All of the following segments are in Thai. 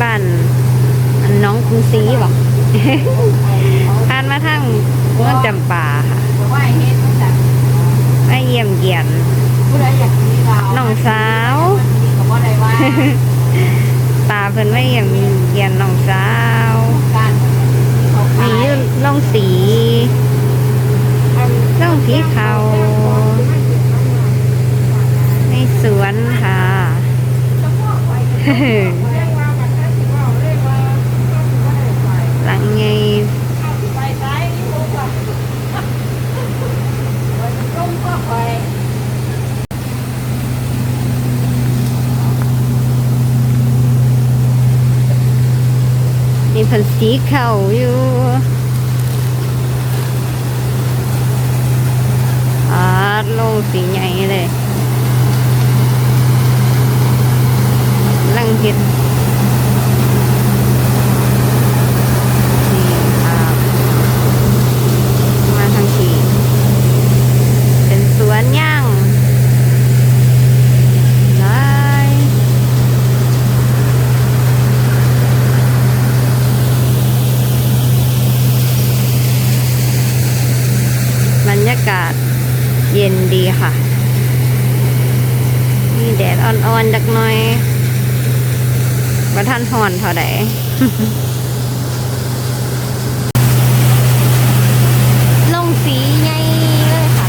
บ้านน้องกรุงศรีบ่ผ่านมาทางเมืองจำปาค่ะแต่เฮ็ดมันจะมาเยี่ยมเยียนน้องสาว ตาเพิ่นไมาเยี่ยมเยียนน้องสาวมีล่องสีลงสีเขาในสวนค่ะ หลังไง ไปซ้ายนี่ลงก่อนลงก็ไป มีเพิ่นสีเข่าอยู่อาลงสีใหญ่เลยลังเห็ดนี่ครับมาทางสีเป็นสวนย่างหลาย บรรยากาศ เย็นดีค่ะ มีแดดอ่อนๆจักหน่อยว่าท่านหอนเท่าใดลงสีไงเลยค่ะ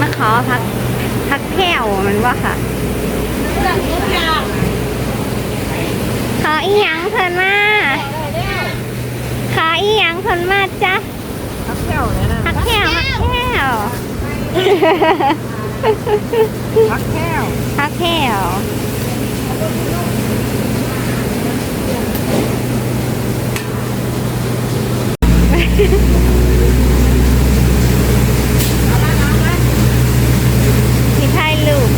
มาขอพักพักแถวมันว่าค่ะ เรื่องทุกอย่าง ขออีหยังเพิ่นมาขออีหยังเพิ่ นมาจ้ะพักเที่ยวเลยนะพักแก้วพักแก้วพักแก้วพักแก้วที่ถ่ายรูป